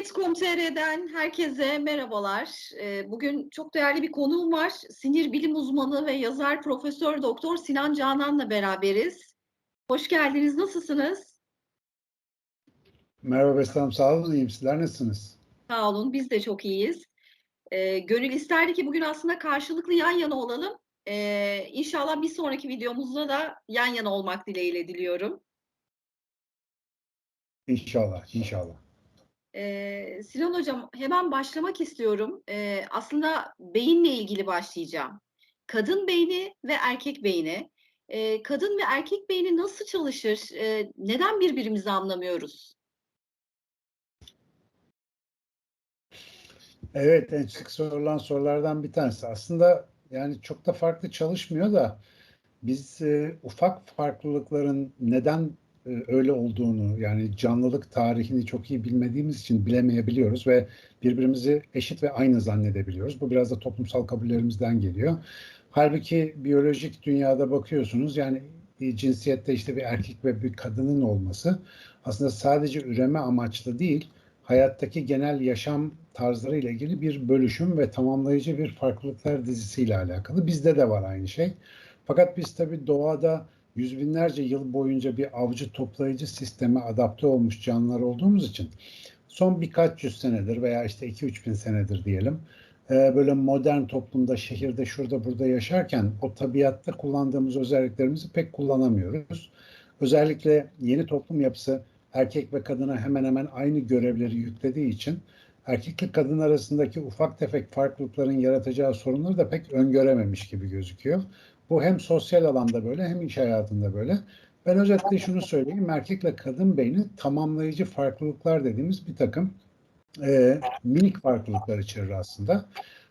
Net.com.tr'den herkese merhabalar. Ee, Bugün çok değerli bir konuğum var. Sinir bilim uzmanı ve yazar Profesör Doktor Sinan Canan'la beraberiz. Hoş geldiniz. Nasılsınız? Merhaba Bestem, sağ olun. İyiyim. Sizler nasılsınız? Sağ olun. Biz de çok iyiyiz. Ee, Gönül isterdi ki bugün aslında karşılıklı yan yana olalım. Ee, İnşallah bir sonraki videomuzda da yan yana olmak dileğiyle diliyorum. İnşallah, inşallah. Ee, Sinan Hocam hemen başlamak istiyorum. Ee, aslında beyinle ilgili başlayacağım. Kadın beyni ve erkek beyni. Ee, kadın ve erkek beyni nasıl çalışır? Ee, neden birbirimizi anlamıyoruz? Evet, en sık sorulan sorulardan bir tanesi. Aslında yani çok da farklı çalışmıyor da biz e, ufak farklılıkların neden öyle olduğunu yani canlılık tarihini çok iyi bilmediğimiz için bilemeyebiliyoruz ve birbirimizi eşit ve aynı zannedebiliyoruz. Bu biraz da toplumsal kabullerimizden geliyor. Halbuki biyolojik dünyada bakıyorsunuz yani e, cinsiyette işte bir erkek ve bir kadının olması aslında sadece üreme amaçlı değil, hayattaki genel yaşam tarzları ile ilgili bir bölüşüm ve tamamlayıcı bir farklılıklar dizisiyle alakalı. Bizde de var aynı şey. Fakat biz tabii doğada yüz binlerce yıl boyunca bir avcı toplayıcı sisteme adapte olmuş canlılar olduğumuz için son birkaç yüz senedir veya işte iki üç bin senedir diyelim e, böyle modern toplumda şehirde şurada burada yaşarken o tabiatta kullandığımız özelliklerimizi pek kullanamıyoruz. Özellikle yeni toplum yapısı erkek ve kadına hemen hemen aynı görevleri yüklediği için erkekle kadın arasındaki ufak tefek farklılıkların yaratacağı sorunları da pek öngörememiş gibi gözüküyor. Bu hem sosyal alanda böyle hem iş hayatında böyle. Ben özetle şunu söyleyeyim. Erkekle kadın beyni tamamlayıcı farklılıklar dediğimiz bir takım e, minik farklılıklar içerir aslında.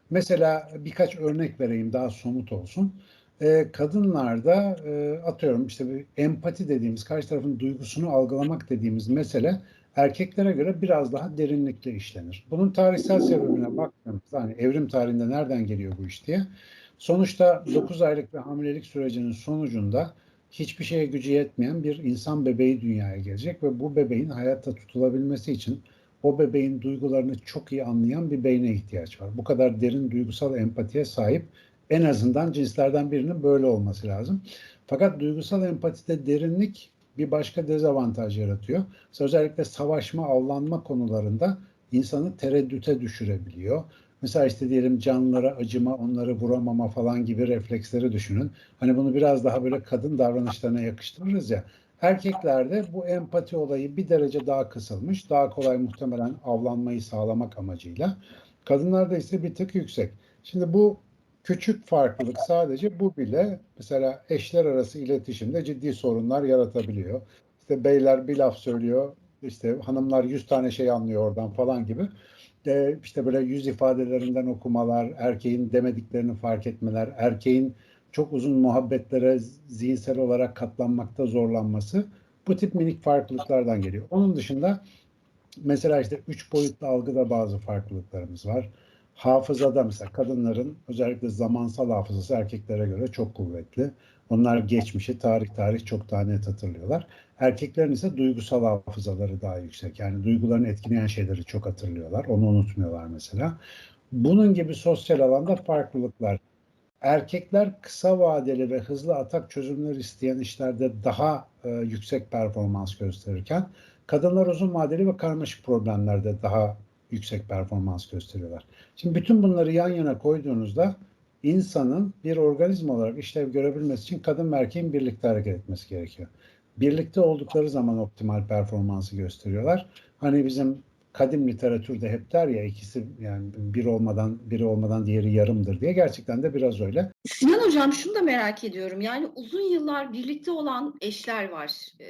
Mesela birkaç örnek vereyim daha somut olsun. E, kadınlarda e, atıyorum işte bir empati dediğimiz karşı tarafın duygusunu algılamak dediğimiz mesele erkeklere göre biraz daha derinlikle işlenir. Bunun tarihsel sebebine baktığımızda hani evrim tarihinde nereden geliyor bu iş diye. Sonuçta 9 aylık ve hamilelik sürecinin sonucunda hiçbir şeye gücü yetmeyen bir insan bebeği dünyaya gelecek ve bu bebeğin hayatta tutulabilmesi için o bebeğin duygularını çok iyi anlayan bir beyne ihtiyaç var. Bu kadar derin duygusal empatiye sahip en azından cinslerden birinin böyle olması lazım. Fakat duygusal empatide derinlik bir başka dezavantaj yaratıyor. Özellikle savaşma, avlanma konularında insanı tereddüte düşürebiliyor. Mesela işte diyelim canlılara acıma, onları vuramama falan gibi refleksleri düşünün. Hani bunu biraz daha böyle kadın davranışlarına yakıştırırız ya. Erkeklerde bu empati olayı bir derece daha kısılmış. Daha kolay muhtemelen avlanmayı sağlamak amacıyla. Kadınlarda ise bir tık yüksek. Şimdi bu küçük farklılık sadece bu bile mesela eşler arası iletişimde ciddi sorunlar yaratabiliyor. İşte beyler bir laf söylüyor, işte hanımlar yüz tane şey anlıyor oradan falan gibi. E, işte böyle yüz ifadelerinden okumalar, erkeğin demediklerini fark etmeler, erkeğin çok uzun muhabbetlere zihinsel olarak katlanmakta zorlanması bu tip minik farklılıklardan geliyor. Onun dışında mesela işte üç boyutlu algıda bazı farklılıklarımız var. Hafızada mesela kadınların özellikle zamansal hafızası erkeklere göre çok kuvvetli. Onlar geçmişi tarih tarih çok daha net hatırlıyorlar. Erkeklerin ise duygusal hafızaları daha yüksek. Yani duygularını etkileyen şeyleri çok hatırlıyorlar. Onu unutmuyorlar mesela. Bunun gibi sosyal alanda farklılıklar. Erkekler kısa vadeli ve hızlı atak çözümler isteyen işlerde daha e, yüksek performans gösterirken kadınlar uzun vadeli ve karmaşık problemlerde daha yüksek performans gösteriyorlar. Şimdi bütün bunları yan yana koyduğunuzda insanın bir organizma olarak işlev görebilmesi için kadın ve erkeğin birlikte hareket etmesi gerekiyor. Birlikte oldukları zaman optimal performansı gösteriyorlar. Hani bizim kadim literatürde hep der ya ikisi yani bir olmadan biri olmadan diğeri yarımdır diye gerçekten de biraz öyle. Sinan Hocam şunu da merak ediyorum. Yani uzun yıllar birlikte olan eşler var. Ee,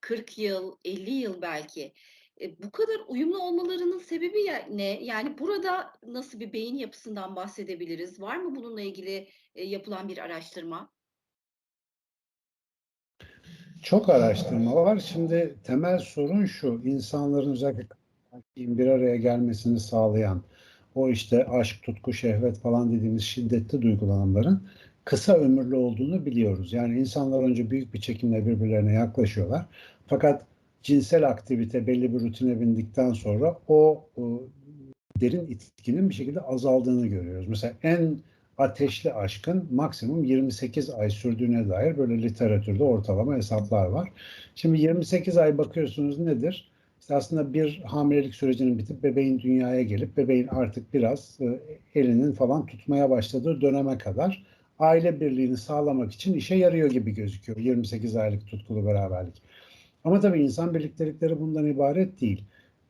40 yıl, 50 yıl belki. E, bu kadar uyumlu olmalarının sebebi ne? Yani burada nasıl bir beyin yapısından bahsedebiliriz? Var mı bununla ilgili e, yapılan bir araştırma? Çok araştırma var. Şimdi temel sorun şu. insanların özellikle bir araya gelmesini sağlayan o işte aşk, tutku, şehvet falan dediğimiz şiddetli duygulanımların kısa ömürlü olduğunu biliyoruz. Yani insanlar önce büyük bir çekimle birbirlerine yaklaşıyorlar. Fakat cinsel aktivite belli bir rutine bindikten sonra o, o derin itkinin bir şekilde azaldığını görüyoruz. Mesela en ateşli aşkın maksimum 28 ay sürdüğüne dair böyle literatürde ortalama hesaplar var. Şimdi 28 ay bakıyorsunuz nedir? İşte aslında bir hamilelik sürecinin bitip bebeğin dünyaya gelip bebeğin artık biraz e, elinin falan tutmaya başladığı döneme kadar aile birliğini sağlamak için işe yarıyor gibi gözüküyor 28 aylık tutkulu beraberlik. Ama tabii insan birliktelikleri bundan ibaret değil.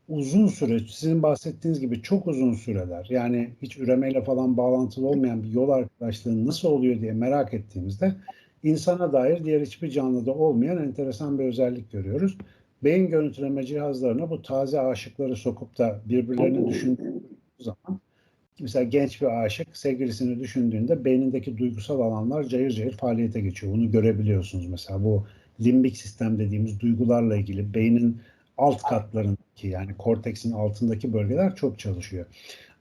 Uzun süre, sizin bahsettiğiniz gibi çok uzun süreler, yani hiç üremeyle falan bağlantılı olmayan bir yol arkadaşlığı nasıl oluyor diye merak ettiğimizde insana dair diğer hiçbir canlıda olmayan enteresan bir özellik görüyoruz. Beyin görüntüleme cihazlarına bu taze aşıkları sokup da birbirlerini düşündüğü zaman mesela genç bir aşık sevgilisini düşündüğünde beynindeki duygusal alanlar cayır cayır faaliyete geçiyor. Bunu görebiliyorsunuz mesela bu limbik sistem dediğimiz duygularla ilgili beynin alt katlarındaki yani korteksin altındaki bölgeler çok çalışıyor.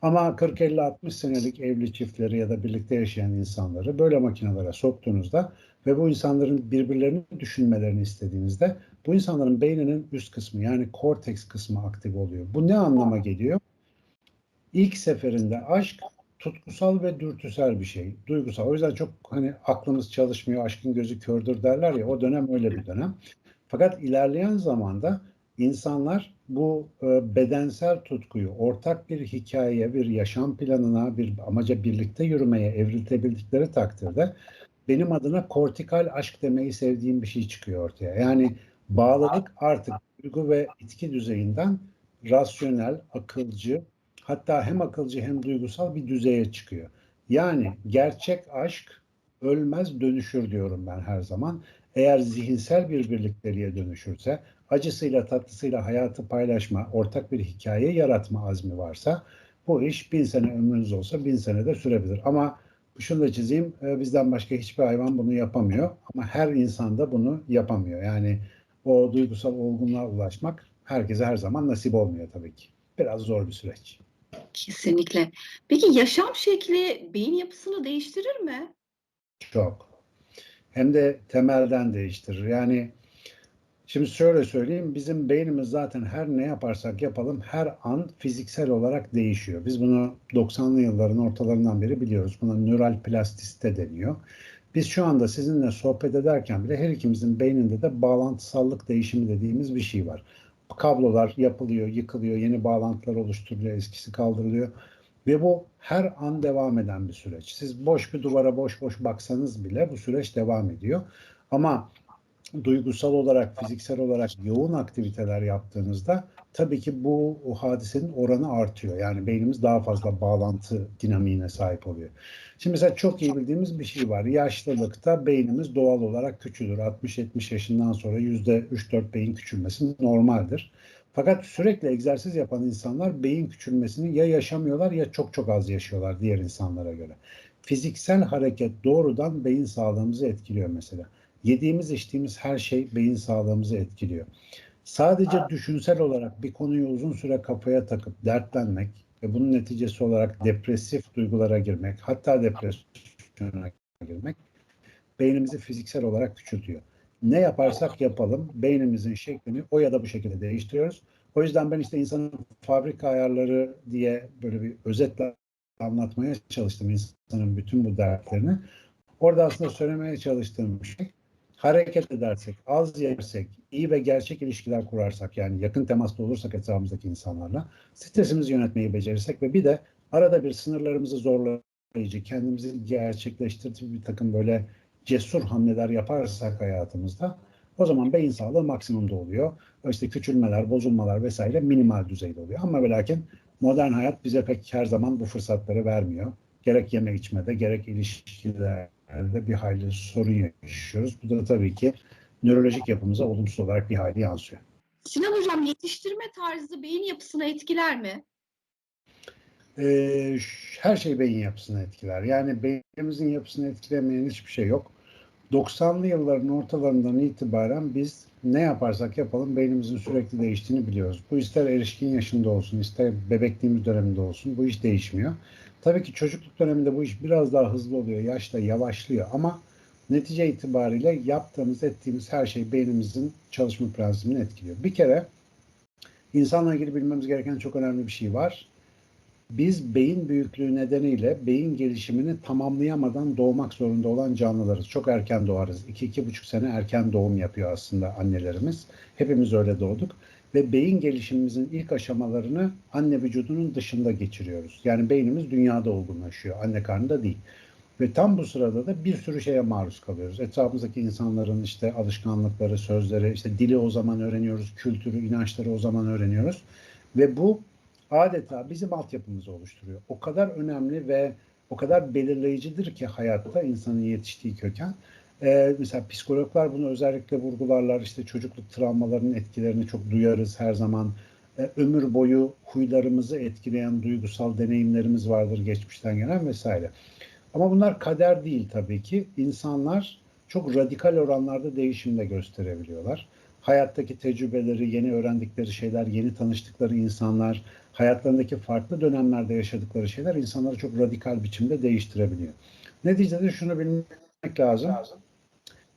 Ama 40-50-60 senelik evli çiftleri ya da birlikte yaşayan insanları böyle makinelere soktuğunuzda ve bu insanların birbirlerini düşünmelerini istediğinizde bu insanların beyninin üst kısmı yani korteks kısmı aktif oluyor. Bu ne anlama geliyor? İlk seferinde aşk tutkusal ve dürtüsel bir şey. Duygusal. O yüzden çok hani aklımız çalışmıyor, aşkın gözü kördür derler ya o dönem öyle bir dönem. Fakat ilerleyen zamanda insanlar bu e, bedensel tutkuyu ortak bir hikayeye, bir yaşam planına, bir amaca birlikte yürümeye evriltebildikleri takdirde benim adına kortikal aşk demeyi sevdiğim bir şey çıkıyor ortaya. Yani bağlılık artık duygu ve itki düzeyinden rasyonel, akılcı, hatta hem akılcı hem duygusal bir düzeye çıkıyor. Yani gerçek aşk ölmez dönüşür diyorum ben her zaman. Eğer zihinsel bir birlikteliğe dönüşürse, acısıyla tatlısıyla hayatı paylaşma, ortak bir hikaye yaratma azmi varsa bu iş bin sene ömrünüz olsa bin sene de sürebilir. Ama şunu da çizeyim, e, bizden başka hiçbir hayvan bunu yapamıyor. Ama her insan da bunu yapamıyor. Yani o duygusal olgunluğa ulaşmak herkese her zaman nasip olmuyor tabii ki. Biraz zor bir süreç. Kesinlikle. Peki yaşam şekli beyin yapısını değiştirir mi? Çok. Hem de temelden değiştirir. Yani şimdi şöyle söyleyeyim. Bizim beynimiz zaten her ne yaparsak yapalım her an fiziksel olarak değişiyor. Biz bunu 90'lı yılların ortalarından beri biliyoruz. Buna nöral plastisite deniyor. Biz şu anda sizinle sohbet ederken bile her ikimizin beyninde de bağlantısallık değişimi dediğimiz bir şey var. Kablolar yapılıyor, yıkılıyor, yeni bağlantılar oluşturuluyor, eskisi kaldırılıyor. Ve bu her an devam eden bir süreç. Siz boş bir duvara boş boş baksanız bile bu süreç devam ediyor. Ama duygusal olarak, fiziksel olarak yoğun aktiviteler yaptığınızda tabii ki bu hadisenin oranı artıyor. Yani beynimiz daha fazla bağlantı dinamiğine sahip oluyor. Şimdi mesela çok iyi bildiğimiz bir şey var. Yaşlılıkta beynimiz doğal olarak küçülür. 60-70 yaşından sonra %3-4 beyin küçülmesi normaldir. Fakat sürekli egzersiz yapan insanlar beyin küçülmesini ya yaşamıyorlar ya çok çok az yaşıyorlar diğer insanlara göre. Fiziksel hareket doğrudan beyin sağlığımızı etkiliyor mesela. Yediğimiz içtiğimiz her şey beyin sağlığımızı etkiliyor. Sadece düşünsel olarak bir konuyu uzun süre kafaya takıp dertlenmek ve bunun neticesi olarak depresif duygulara girmek, hatta depresyona girmek beynimizi fiziksel olarak küçültüyor. Ne yaparsak yapalım beynimizin şeklini o ya da bu şekilde değiştiriyoruz. O yüzden ben işte insanın fabrika ayarları diye böyle bir özetle anlatmaya çalıştım insanın bütün bu dertlerini. Orada aslında söylemeye çalıştığım şey hareket edersek, az yersek, iyi ve gerçek ilişkiler kurarsak yani yakın temasta olursak etrafımızdaki insanlarla stresimizi yönetmeyi becerirsek ve bir de arada bir sınırlarımızı zorlayıcı, kendimizi gerçekleştirici bir takım böyle cesur hamleler yaparsak hayatımızda o zaman beyin sağlığı maksimumda oluyor. İşte küçülmeler, bozulmalar vesaire minimal düzeyde oluyor. Ama ve lakin modern hayat bize pek her zaman bu fırsatları vermiyor. Gerek yeme içmede, gerek ilişkilerde bir hayli sorun yaşıyoruz. Bu da tabii ki nörolojik yapımıza olumsuz olarak bir hayli yansıyor. Sinan Hocam yetiştirme tarzı beyin yapısını etkiler mi? Ee, her şey beyin yapısını etkiler. Yani beynimizin yapısını etkilemeyen hiçbir şey yok. 90'lı yılların ortalarından itibaren biz ne yaparsak yapalım beynimizin sürekli değiştiğini biliyoruz. Bu ister erişkin yaşında olsun, ister bebekliğimiz döneminde olsun bu iş değişmiyor. Tabii ki çocukluk döneminde bu iş biraz daha hızlı oluyor, yaşla yavaşlıyor ama netice itibariyle yaptığımız, ettiğimiz her şey beynimizin çalışma prensibini etkiliyor. Bir kere insanla ilgili bilmemiz gereken çok önemli bir şey var. Biz beyin büyüklüğü nedeniyle beyin gelişimini tamamlayamadan doğmak zorunda olan canlılarız. Çok erken doğarız. 2-2,5 sene erken doğum yapıyor aslında annelerimiz. Hepimiz öyle doğduk. Ve beyin gelişimimizin ilk aşamalarını anne vücudunun dışında geçiriyoruz. Yani beynimiz dünyada olgunlaşıyor. Anne karnında değil. Ve tam bu sırada da bir sürü şeye maruz kalıyoruz. Etrafımızdaki insanların işte alışkanlıkları, sözleri, işte dili o zaman öğreniyoruz, kültürü, inançları o zaman öğreniyoruz. Ve bu adeta bizim altyapımızı oluşturuyor. O kadar önemli ve o kadar belirleyicidir ki hayatta insanın yetiştiği köken. Ee, mesela psikologlar bunu özellikle vurgularlar. İşte çocukluk travmalarının etkilerini çok duyarız her zaman. Ee, ömür boyu huylarımızı etkileyen duygusal deneyimlerimiz vardır geçmişten gelen vesaire. Ama bunlar kader değil tabii ki. İnsanlar çok radikal oranlarda değişim de gösterebiliyorlar. Hayattaki tecrübeleri, yeni öğrendikleri şeyler, yeni tanıştıkları insanlar, hayatlarındaki farklı dönemlerde yaşadıkları şeyler insanları çok radikal biçimde değiştirebiliyor. Neticede şunu bilmek lazım.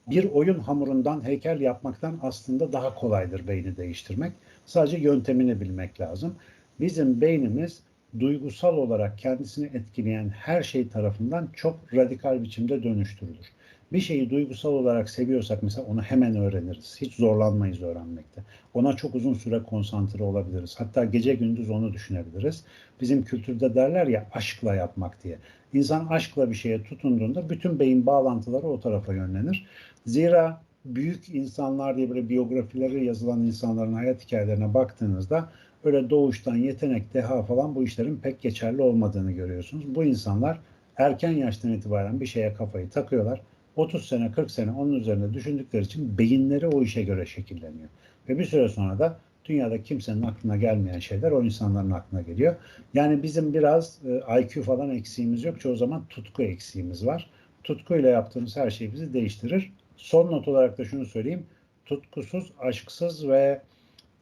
Bir oyun hamurundan heykel yapmaktan aslında daha kolaydır beyni değiştirmek. Sadece yöntemini bilmek lazım. Bizim beynimiz duygusal olarak kendisini etkileyen her şey tarafından çok radikal biçimde dönüştürülür. Bir şeyi duygusal olarak seviyorsak mesela onu hemen öğreniriz. Hiç zorlanmayız öğrenmekte. Ona çok uzun süre konsantre olabiliriz. Hatta gece gündüz onu düşünebiliriz. Bizim kültürde derler ya aşkla yapmak diye. İnsan aşkla bir şeye tutunduğunda bütün beyin bağlantıları o tarafa yönlenir. Zira büyük insanlar diye böyle biyografileri yazılan insanların hayat hikayelerine baktığınızda öyle doğuştan yetenek, deha falan bu işlerin pek geçerli olmadığını görüyorsunuz. Bu insanlar erken yaştan itibaren bir şeye kafayı takıyorlar. 30 sene, 40 sene onun üzerinde düşündükleri için beyinleri o işe göre şekilleniyor. Ve bir süre sonra da dünyada kimsenin aklına gelmeyen şeyler o insanların aklına geliyor. Yani bizim biraz e, IQ falan eksiğimiz yok. Çoğu zaman tutku eksiğimiz var. Tutkuyla yaptığımız her şey bizi değiştirir. Son not olarak da şunu söyleyeyim. Tutkusuz, aşksız ve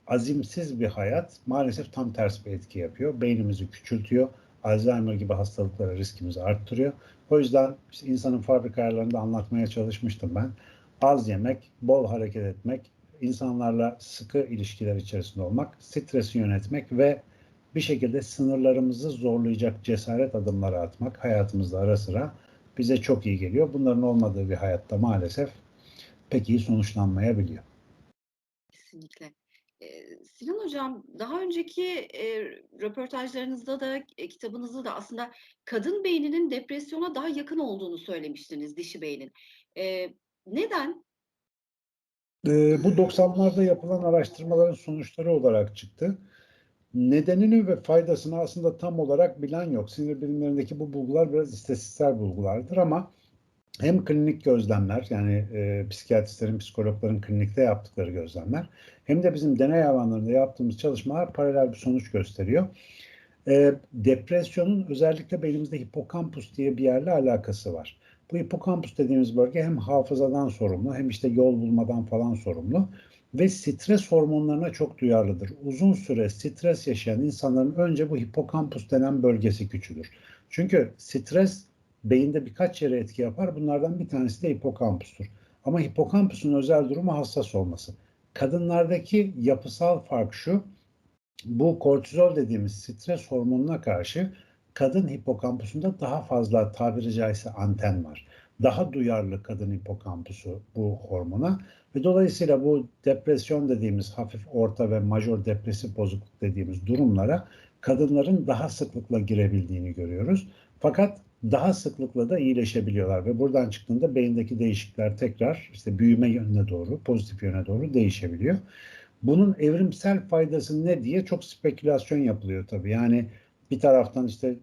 azimsiz bir hayat maalesef tam ters bir etki yapıyor. Beynimizi küçültüyor. Alzheimer gibi hastalıklara riskimizi arttırıyor. O yüzden işte insanın fabrika ayarlarında anlatmaya çalışmıştım ben. Az yemek, bol hareket etmek, insanlarla sıkı ilişkiler içerisinde olmak, stresi yönetmek ve bir şekilde sınırlarımızı zorlayacak cesaret adımları atmak hayatımızda ara sıra bize çok iyi geliyor. Bunların olmadığı bir hayatta maalesef pek iyi sonuçlanmayabiliyor. Kesinlikle. Sinan Hocam, daha önceki e, röportajlarınızda da e, kitabınızda da aslında kadın beyninin depresyona daha yakın olduğunu söylemiştiniz dişi beynin. Ee, neden? Ee, bu 90'larda yapılan araştırmaların sonuçları olarak çıktı. Nedenini ve faydasını aslında tam olarak bilen yok. Sinir bilimlerindeki bu bulgular biraz istatistiksel bulgulardır ama hem klinik gözlemler yani e, psikiyatristlerin, psikologların klinikte yaptıkları gözlemler hem de bizim deney hayvanlarında yaptığımız çalışmalar paralel bir sonuç gösteriyor. E, depresyonun özellikle beynimizde hipokampus diye bir yerle alakası var. Bu hipokampus dediğimiz bölge hem hafızadan sorumlu hem işte yol bulmadan falan sorumlu ve stres hormonlarına çok duyarlıdır. Uzun süre stres yaşayan insanların önce bu hipokampus denen bölgesi küçülür. Çünkü stres beyinde birkaç yere etki yapar. Bunlardan bir tanesi de hipokampustur. Ama hipokampusun özel durumu hassas olması. Kadınlardaki yapısal fark şu. Bu kortizol dediğimiz stres hormonuna karşı kadın hipokampusunda daha fazla tabiri caizse anten var. Daha duyarlı kadın hipokampusu bu hormona ve dolayısıyla bu depresyon dediğimiz hafif orta ve majör depresif bozukluk dediğimiz durumlara kadınların daha sıklıkla girebildiğini görüyoruz. Fakat daha sıklıkla da iyileşebiliyorlar ve buradan çıktığında beyindeki değişiklikler tekrar işte büyüme yönüne doğru, pozitif yöne doğru değişebiliyor. Bunun evrimsel faydası ne diye çok spekülasyon yapılıyor tabii. Yani bir taraftan işte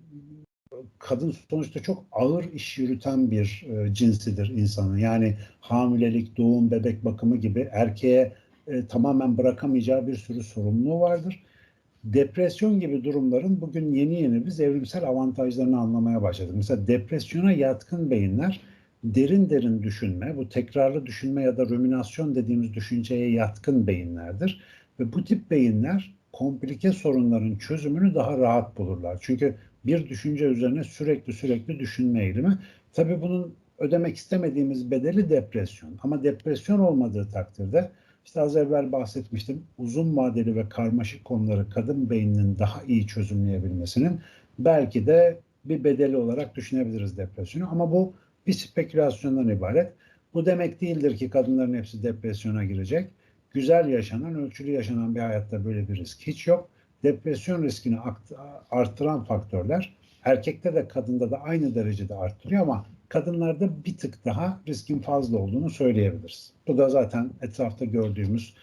kadın sonuçta çok ağır iş yürüten bir e, cinsidir insanın. Yani hamilelik, doğum, bebek bakımı gibi erkeğe e, tamamen bırakamayacağı bir sürü sorumluluğu vardır. Depresyon gibi durumların bugün yeni yeni biz evrimsel avantajlarını anlamaya başladık. Mesela depresyona yatkın beyinler derin derin düşünme, bu tekrarlı düşünme ya da ruminasyon dediğimiz düşünceye yatkın beyinlerdir. Ve bu tip beyinler komplike sorunların çözümünü daha rahat bulurlar. Çünkü bir düşünce üzerine sürekli sürekli düşünme eğilimi. Tabii bunun ödemek istemediğimiz bedeli depresyon. Ama depresyon olmadığı takdirde işte az evvel bahsetmiştim uzun vadeli ve karmaşık konuları kadın beyninin daha iyi çözümleyebilmesinin belki de bir bedeli olarak düşünebiliriz depresyonu. Ama bu bir spekülasyondan ibaret. Bu demek değildir ki kadınların hepsi depresyona girecek. Güzel yaşanan, ölçülü yaşanan bir hayatta böyle bir risk hiç yok. Depresyon riskini arttıran faktörler erkekte de kadında da aynı derecede arttırıyor ama kadınlarda bir tık daha riskin fazla olduğunu söyleyebiliriz. Bu da zaten etrafta gördüğümüz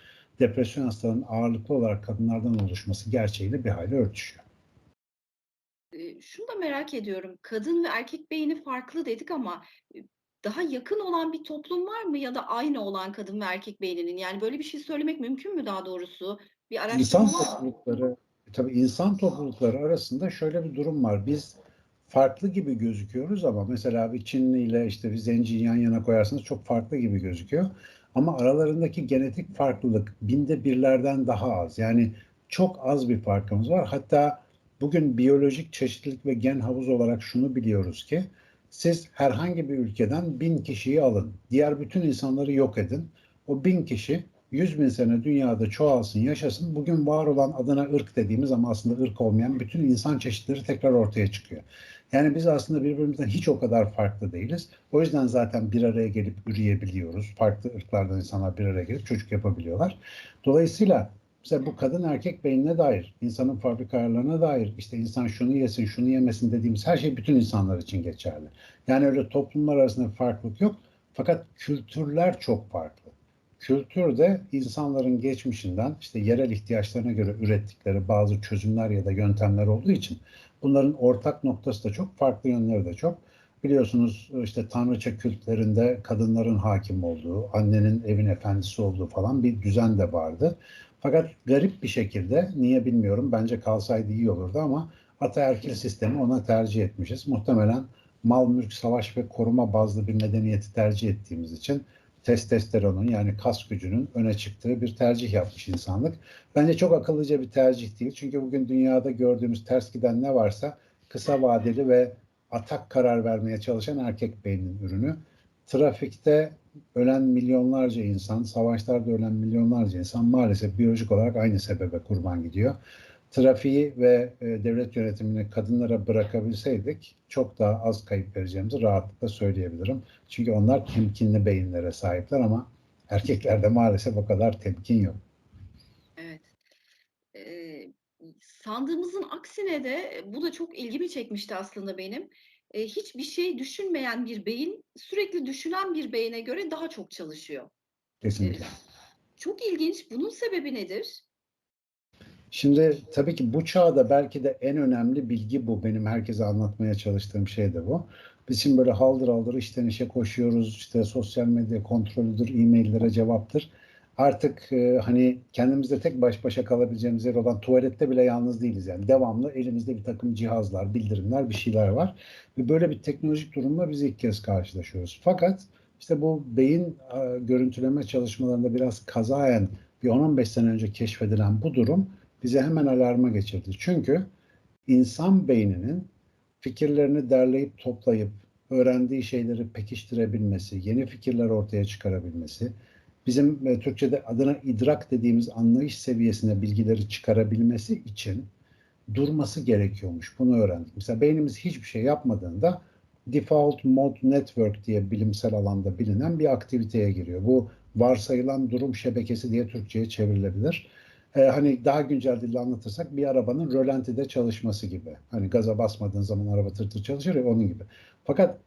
depresyon hastalığının ağırlıklı olarak kadınlardan oluşması gerçeğiyle bir hayli örtüşüyor. Eee, şunu da merak ediyorum. Kadın ve erkek beyni farklı dedik ama, eee, daha yakın olan bir toplum var mı ya da aynı olan kadın ve erkek beyninin? Yani böyle bir şey söylemek mümkün mü daha doğrusu? Bir araştırma İnsan toplulukları, tabii insan toplulukları arasında şöyle bir durum var. Biz farklı gibi gözüküyoruz ama mesela bir Çinli ile işte bir Zenci'yi yan yana koyarsanız çok farklı gibi gözüküyor. Ama aralarındaki genetik farklılık binde birlerden daha az. Yani çok az bir farkımız var. Hatta bugün biyolojik çeşitlilik ve gen havuzu olarak şunu biliyoruz ki siz herhangi bir ülkeden bin kişiyi alın. Diğer bütün insanları yok edin. O bin kişi 100 bin sene dünyada çoğalsın, yaşasın. Bugün var olan adına ırk dediğimiz ama aslında ırk olmayan bütün insan çeşitleri tekrar ortaya çıkıyor. Yani biz aslında birbirimizden hiç o kadar farklı değiliz. O yüzden zaten bir araya gelip üreyebiliyoruz. Farklı ırklardan insanlar bir araya gelip çocuk yapabiliyorlar. Dolayısıyla mesela bu kadın erkek beynine dair, insanın fabrika ayarlarına dair, işte insan şunu yesin, şunu yemesin dediğimiz her şey bütün insanlar için geçerli. Yani öyle toplumlar arasında farklılık yok. Fakat kültürler çok farklı. Kültür de insanların geçmişinden işte yerel ihtiyaçlarına göre ürettikleri bazı çözümler ya da yöntemler olduğu için bunların ortak noktası da çok, farklı yönleri de çok. Biliyorsunuz işte tanrıça kültlerinde kadınların hakim olduğu, annenin evin efendisi olduğu falan bir düzen de vardı. Fakat garip bir şekilde, niye bilmiyorum, bence kalsaydı iyi olurdu ama ataerkil sistemi ona tercih etmişiz. Muhtemelen mal, mülk, savaş ve koruma bazlı bir medeniyeti tercih ettiğimiz için testosteronun yani kas gücünün öne çıktığı bir tercih yapmış insanlık. Bence çok akıllıca bir tercih değil. Çünkü bugün dünyada gördüğümüz ters giden ne varsa kısa vadeli ve atak karar vermeye çalışan erkek beyninin ürünü. Trafikte ölen milyonlarca insan, savaşlarda ölen milyonlarca insan maalesef biyolojik olarak aynı sebebe kurban gidiyor. Trafiği ve e, devlet yönetimini kadınlara bırakabilseydik çok daha az kayıp vereceğimizi rahatlıkla söyleyebilirim. Çünkü onlar temkinli beyinlere sahipler ama erkeklerde maalesef o kadar temkin yok. Evet. Eee, sandığımızın aksine de bu da çok ilgimi çekmişti aslında benim. Eee, hiçbir şey düşünmeyen bir beyin sürekli düşünen bir beyne göre daha çok çalışıyor. Kesinlikle. Eee, çok ilginç. Bunun sebebi nedir? Şimdi tabii ki bu çağda belki de en önemli bilgi bu. Benim herkese anlatmaya çalıştığım şey de bu. Biz şimdi böyle haldır haldır işten işe koşuyoruz. İşte sosyal medya kontrolüdür, e-maillere cevaptır. Artık e, hani kendimizde tek baş başa kalabileceğimiz yer olan tuvalette bile yalnız değiliz. Yani devamlı elimizde bir takım cihazlar, bildirimler, bir şeyler var. Ve böyle bir teknolojik durumla biz ilk kez karşılaşıyoruz. Fakat işte bu beyin e, görüntüleme çalışmalarında biraz kazayen bir 10-15 sene önce keşfedilen bu durum bize hemen alarma geçirdi. Çünkü insan beyninin fikirlerini derleyip toplayıp öğrendiği şeyleri pekiştirebilmesi, yeni fikirler ortaya çıkarabilmesi, bizim e, Türkçe'de adına idrak dediğimiz anlayış seviyesine bilgileri çıkarabilmesi için durması gerekiyormuş. Bunu öğrendik. Mesela beynimiz hiçbir şey yapmadığında default mode network diye bilimsel alanda bilinen bir aktiviteye giriyor. Bu varsayılan durum şebekesi diye Türkçe'ye çevrilebilir e, hani daha güncel dille anlatırsak bir arabanın rölantide çalışması gibi. Hani gaza basmadığın zaman araba tır tır çalışır ya onun gibi. Fakat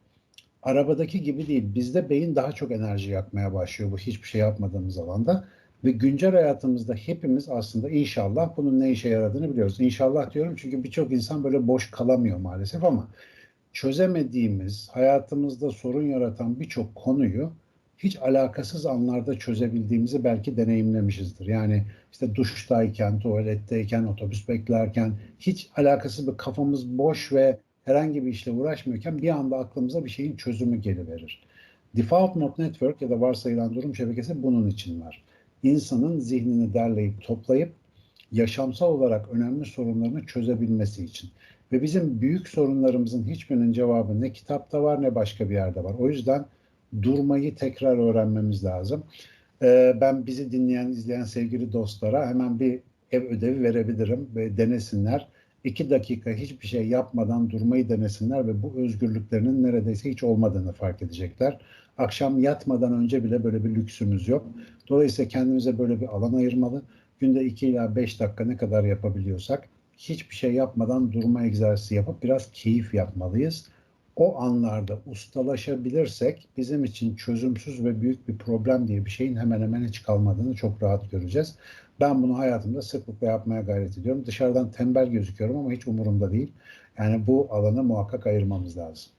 arabadaki gibi değil. Bizde beyin daha çok enerji yakmaya başlıyor bu hiçbir şey yapmadığımız alanda. Ve güncel hayatımızda hepimiz aslında inşallah bunun ne işe yaradığını biliyoruz. İnşallah diyorum çünkü birçok insan böyle boş kalamıyor maalesef ama çözemediğimiz, hayatımızda sorun yaratan birçok konuyu hiç alakasız anlarda çözebildiğimizi belki deneyimlemişizdir. Yani işte duştayken, tuvaletteyken, otobüs beklerken hiç alakasız bir kafamız boş ve herhangi bir işle uğraşmıyorken bir anda aklımıza bir şeyin çözümü geliverir. Default Mode Network ya da varsayılan durum şebekesi bunun için var. İnsanın zihnini derleyip toplayıp yaşamsal olarak önemli sorunlarını çözebilmesi için. Ve bizim büyük sorunlarımızın hiçbirinin cevabı ne kitapta var ne başka bir yerde var. O yüzden durmayı tekrar öğrenmemiz lazım. Ee, ben bizi dinleyen, izleyen sevgili dostlara hemen bir ev ödevi verebilirim ve denesinler. İki dakika hiçbir şey yapmadan durmayı denesinler ve bu özgürlüklerinin neredeyse hiç olmadığını fark edecekler. Akşam yatmadan önce bile böyle bir lüksümüz yok. Dolayısıyla kendimize böyle bir alan ayırmalı. Günde 2 ila 5 dakika ne kadar yapabiliyorsak hiçbir şey yapmadan durma egzersizi yapıp biraz keyif yapmalıyız. O anlarda ustalaşabilirsek bizim için çözümsüz ve büyük bir problem diye bir şeyin hemen hemen hiç kalmadığını çok rahat göreceğiz. Ben bunu hayatımda sıklıkla yapmaya gayret ediyorum. Dışarıdan tembel gözüküyorum ama hiç umurumda değil. Yani bu alanı muhakkak ayırmamız lazım.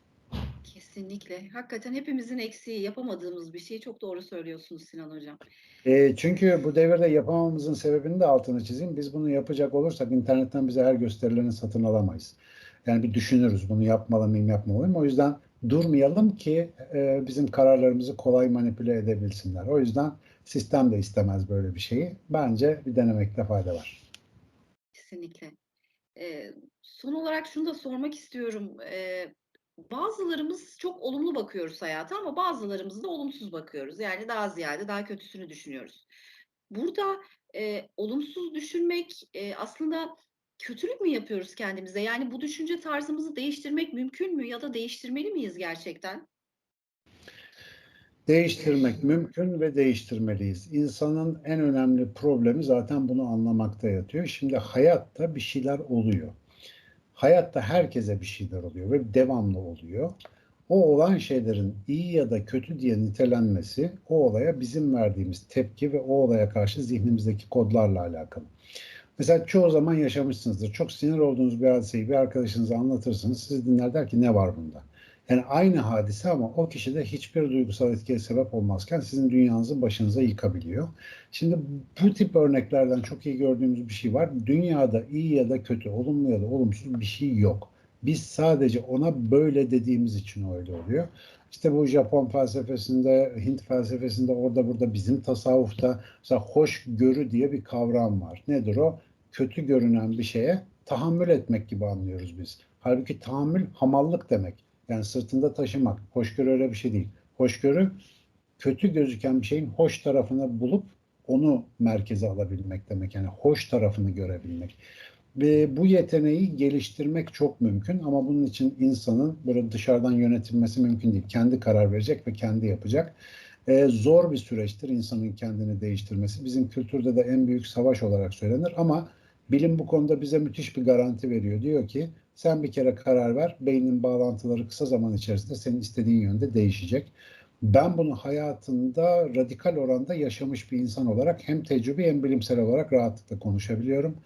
Kesinlikle. Hakikaten hepimizin eksiği, yapamadığımız bir şey. Çok doğru söylüyorsunuz Sinan Hocam. E, çünkü bu devirde yapamamızın sebebini de altını çizeyim. Biz bunu yapacak olursak internetten bize her gösterilerini satın alamayız. Yani bir düşünürüz bunu yapmalı mıyım yapmamalıyım. O yüzden durmayalım ki e, bizim kararlarımızı kolay manipüle edebilsinler. O yüzden sistem de istemez böyle bir şeyi. Bence bir denemekte fayda var. Kesinlikle. Ee, son olarak şunu da sormak istiyorum. Ee, bazılarımız çok olumlu bakıyoruz hayata ama bazılarımız da olumsuz bakıyoruz. Yani daha ziyade daha kötüsünü düşünüyoruz. Burada e, olumsuz düşünmek e, aslında kötülük mü yapıyoruz kendimize? Yani bu düşünce tarzımızı değiştirmek mümkün mü ya da değiştirmeli miyiz gerçekten? Değiştirmek mümkün ve değiştirmeliyiz. İnsanın en önemli problemi zaten bunu anlamakta yatıyor. Şimdi hayatta bir şeyler oluyor. Hayatta herkese bir şeyler oluyor ve devamlı oluyor. O olan şeylerin iyi ya da kötü diye nitelenmesi o olaya bizim verdiğimiz tepki ve o olaya karşı zihnimizdeki kodlarla alakalı. Mesela çoğu zaman yaşamışsınızdır. Çok sinir olduğunuz bir hadiseyi bir arkadaşınıza anlatırsınız. Sizi dinler der ki ne var bunda? Yani aynı hadise ama o kişide hiçbir duygusal etkiye sebep olmazken sizin dünyanızı başınıza yıkabiliyor. Şimdi bu tip örneklerden çok iyi gördüğümüz bir şey var. Dünyada iyi ya da kötü, olumlu ya da olumsuz bir şey yok. Biz sadece ona böyle dediğimiz için öyle oluyor. İşte bu Japon felsefesinde, Hint felsefesinde, orada burada bizim tasavvufta mesela hoşgörü diye bir kavram var. Nedir o? Kötü görünen bir şeye tahammül etmek gibi anlıyoruz biz. Halbuki tahammül hamallık demek. Yani sırtında taşımak. Hoşgörü öyle bir şey değil. Hoşgörü kötü gözüken bir şeyin hoş tarafını bulup onu merkeze alabilmek demek. Yani hoş tarafını görebilmek. Ve bu yeteneği geliştirmek çok mümkün ama bunun için insanın böyle dışarıdan yönetilmesi mümkün değil. Kendi karar verecek ve kendi yapacak. Ee, zor bir süreçtir insanın kendini değiştirmesi. Bizim kültürde de en büyük savaş olarak söylenir ama bilim bu konuda bize müthiş bir garanti veriyor. Diyor ki sen bir kere karar ver, beynin bağlantıları kısa zaman içerisinde senin istediğin yönde değişecek. Ben bunu hayatında radikal oranda yaşamış bir insan olarak hem tecrübe hem bilimsel olarak rahatlıkla konuşabiliyorum.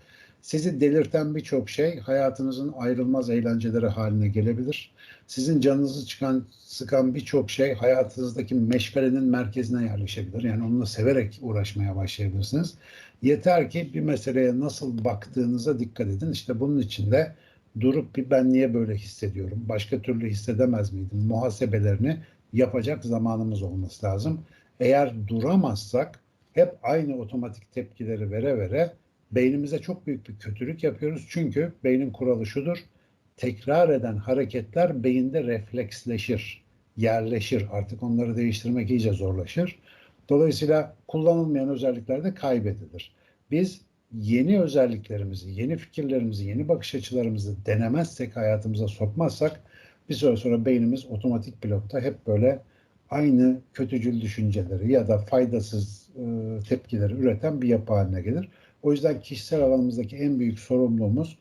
Sizi delirten birçok şey hayatınızın ayrılmaz eğlenceleri haline gelebilir. Sizin canınızı çıkan, sıkan birçok şey hayatınızdaki meşgalenin merkezine yerleşebilir. Yani onunla severek uğraşmaya başlayabilirsiniz. Yeter ki bir meseleye nasıl baktığınıza dikkat edin. İşte bunun için de durup bir ben niye böyle hissediyorum, başka türlü hissedemez miydim muhasebelerini yapacak zamanımız olması lazım. Eğer duramazsak hep aynı otomatik tepkileri vere vere beynimize çok büyük bir kötülük yapıyoruz. Çünkü beynin kuralı şudur. Tekrar eden hareketler beyinde refleksleşir, yerleşir. Artık onları değiştirmek iyice zorlaşır. Dolayısıyla kullanılmayan özellikler de kaybedilir. Biz yeni özelliklerimizi, yeni fikirlerimizi, yeni bakış açılarımızı denemezsek, hayatımıza sokmazsak bir süre sonra beynimiz otomatik pilotta hep böyle aynı kötücül düşünceleri ya da faydasız e, tepkileri üreten bir yapı haline gelir. O yüzden kişisel alanımızdaki en büyük sorumluluğumuz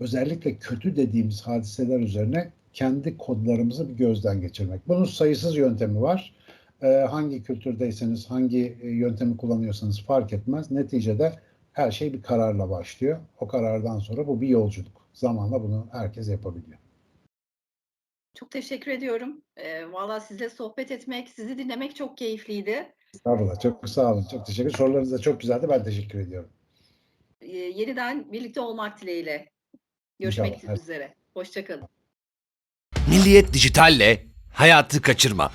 özellikle kötü dediğimiz hadiseler üzerine kendi kodlarımızı bir gözden geçirmek. Bunun sayısız yöntemi var. Ee, hangi kültürdeyseniz, hangi e, yöntemi kullanıyorsanız fark etmez. Neticede her şey bir kararla başlıyor. O karardan sonra bu bir yolculuk. Zamanla bunu herkes yapabiliyor. Çok teşekkür ediyorum. Ee, Valla sizle sohbet etmek, sizi dinlemek çok keyifliydi. Estağfurullah. Çok sağ olun. Çok teşekkür Sorularınız da çok güzeldi. Ben teşekkür ediyorum. Ee, yeniden birlikte olmak dileğiyle. Görüşmek İnşallah. üzere. Hoşçakalın. Milliyet Dijital'le hayatı kaçırma.